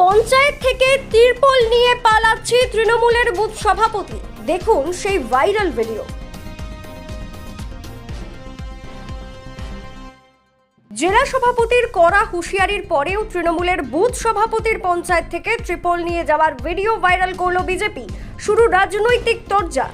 পঞ্চায়েত থেকে তিরপল নিয়ে পালাচ্ছে তৃণমূলের বুথ সভাপতি। দেখুন সেই ভাইরাল ভিডিও। জেলা সভাপতির কড়া হুঁশিয়ারির পরেও তৃণমূলের বুথ সভাপতির পঞ্চায়েত থেকে ত্রিপল নিয়ে যাওয়ার ভিডিও ভাইরাল করল বিজেপি। শুরু রাজনৈতিক তরজা।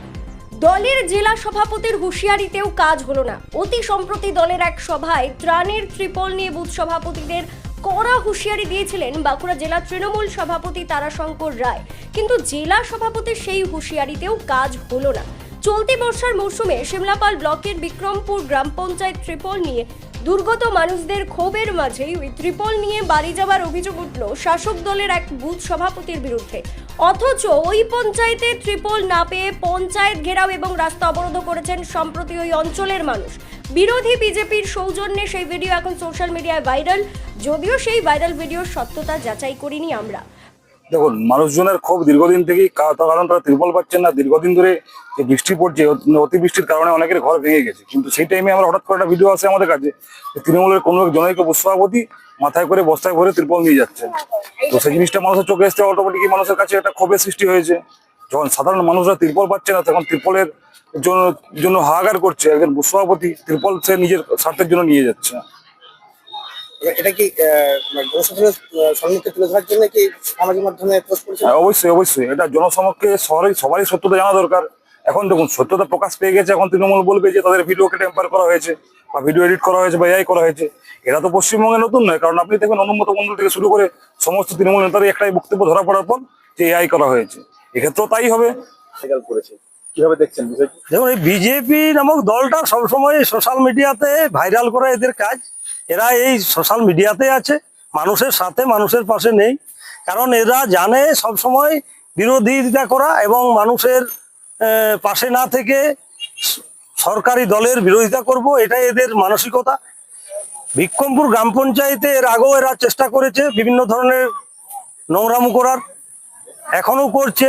দলের জেলা সভাপতির হুঁশিয়ারিতেও কাজ হলো না। অতি সম্প্রতি দলের এক সভায় ত্রাণের ত্রিপল নিয়ে বুথ সভাপতিদের কড়া হুঁশিয়ারি দিয়েছিলেন বাঁকুড়া জেলা তৃণমূল সভাপতি তারাশঙ্কর রায়। কিন্তু জেলা সভাপতির সেই হুঁশিয়ারিতেও কাজ হলো না। চলতি বর্ষার মৌসুমে শিমলাপাল ব্লকের বিক্রমপুর গ্রাম পঞ্চায়েত ত্রিপল নিয়ে দুর্গত মানুষদের ক্ষোভের মাঝেই ওই ত্রিপল নিয়ে বাড়ি যাওয়ার অভিযোগ উঠল শাসক দলের এক বুথ সভাপতির বিরুদ্ধে। অথচ ওই পঞ্চায়েতে ত্রিপল না পেয়ে পঞ্চায়েত ঘেরাও এবং রাস্তা অবরোধ করেছেন সম্প্রতি ওই অঞ্চলের মানুষ। বিরোধী বিজেপির সৌজন্যে সেই ভিডিও এখন সোশ্যাল মিডিয়ায় ভাইরাল। যদিও সেই ভাইরাল ভিডিওর সত্যতা যাচাই করিনি আমরা। দেখুন, মানুষজনের খুব দীর্ঘদিন থেকেই কারণ তারা তিরপল পাচ্ছেন না। দীর্ঘদিন ধরে যে বৃষ্টি পড়ছে, অত- অতিবৃষ্টির কারণে অনেকের ঘর ভেঙে গেছে। কিন্তু সেই টাইমে আমরা হঠাৎ করে একটা ভিডিও আসে আমাদের কাছে তৃণমূলের কোনো এক জনৈক সভাপতি মাথায় করে বস্তায় ভরে তিরপল নিয়ে যাচ্ছেন। তো সেই জিনিসটা মানুষের চোখে এসছে অটোমেটিক মানুষের কাছে একটা ক্ষোভের সৃষ্টি হয়েছে। যখন সাধারণ মানুষরা ত্রিপল পাচ্ছে না তখন ত্রিপলের জন্য জন্য হাহাকার করছে। একজন সভাপতি ত্রিপল সে নিজের স্বার্থের জন্য নিয়ে যাচ্ছে। এটা কি জনসাধারণের সম্মুখে তুলে ধরার জন্য কি সামাজিক মাধ্যমে পোস্ট করেছেন? হ্যাঁ, অবশ্যই অবশ্যই। এটা জনসমক্ষে শহরে সবারই সত্যতা জানা দরকার। এখন দেখুন সত্যতা প্রকাশ পেয়ে গেছে এখন তৃণমূল বলবে যে তাদের ভিডিওকে টেম্পার করা হয়েছে বা ভিডিও এডিট করা হয়েছে বা এআই করা হয়েছে। এরা তো পশ্চিমবঙ্গে নতুন নয় কারণ আপনি দেখবেন অনুমত মন্ডল থেকে শুরু করে সমস্ত তৃণমূল নেতারই একটাই বক্তব্য ধরা পড়ার পর যে এআই করা হয়েছে। এক্ষেত্রেও তাই হবে। করেছে। কীভাবে দেখছেন দেখুন এই বিজেপি নামক দলটা সবসময় সোশ্যাল মিডিয়াতে ভাইরাল করা এদের কাজ। এরা এই সোশ্যাল মিডিয়াতে আছে মানুষের সাথে মানুষের পাশে নেই। কারণ এরা জানে সবসময় বিরোধিতা করা এবং মানুষের পাশে না থেকে সরকারি দলের বিরোধিতা করব এটাই এদের মানসিকতা। বিক্রমপুর গ্রাম পঞ্চায়েতে এর আগেও এরা চেষ্টা করেছে বিভিন্ন ধরনের নোংরামু করার। এখনও করছে।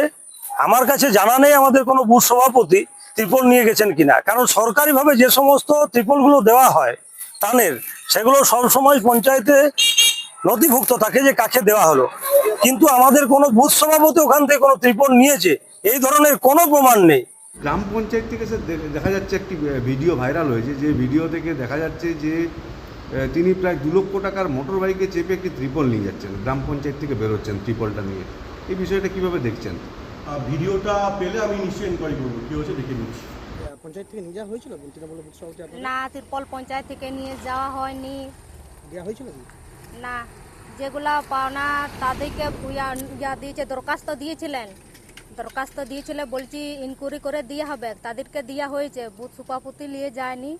আমার কাছে জানা নেই আমাদের কোনো বুথ সভাপতি ত্রিপল নিয়ে গেছেন কিনা। কারণ সরকারিভাবে যে সমস্ত ত্রিপলগুলো দেওয়া হয়, তানের, সেগুলো সবসময় পঞ্চায়েতে নথিভুক্ত থাকে যে কাকে দেওয়া হলো। কিন্তু আমাদের কোনো বুথ সভাপতি ওখান থেকে কোনো ত্রিপল নিয়েছে, এই ধরনের কোনো প্রমাণ নেই। গ্রাম পঞ্চায়েত থেকে দেখা যাচ্ছে একটি ভিডিও ভাইরাল হয়েছে, যে ভিডিও থেকে দেখা যাচ্ছে যে তিনি প্রায় দু লক্ষ টাকার মোটর বাইকে চেপে একটি ত্রিপল নিয়ে যাচ্ছেন। গ্রাম পঞ্চায়েত থেকে বেরোচ্ছেন ত্রিপলটা নিয়ে। এই বিষয়টা কীভাবে দেখছেন? ভিডিওটা পেলে আমি নিশ্চয়ই এনকোয়ারি করব। কি হয়েছে দেখে নিচ্ছি। পঞ্চায়েত থেকে হয়েছিল তৃণমূল বুথ সভাপতি না তিরপল পঞ্চায়েত থেকে নিয়ে যাওয়া হয়নি। দেওয়া হয়েছিল না যেগুলা পাওনা তাদেরকে ইয়া- ইয়া দিয়েছে দরখাস্ত দিয়েছিলেন। দরখাস্ত দিয়েছিল বলছি ইনকোয়ারি করে দেওয়া হবে। তাদেরকে দেওয়া হয়েছে বুথ সভাপতি নিয়ে যায়নি।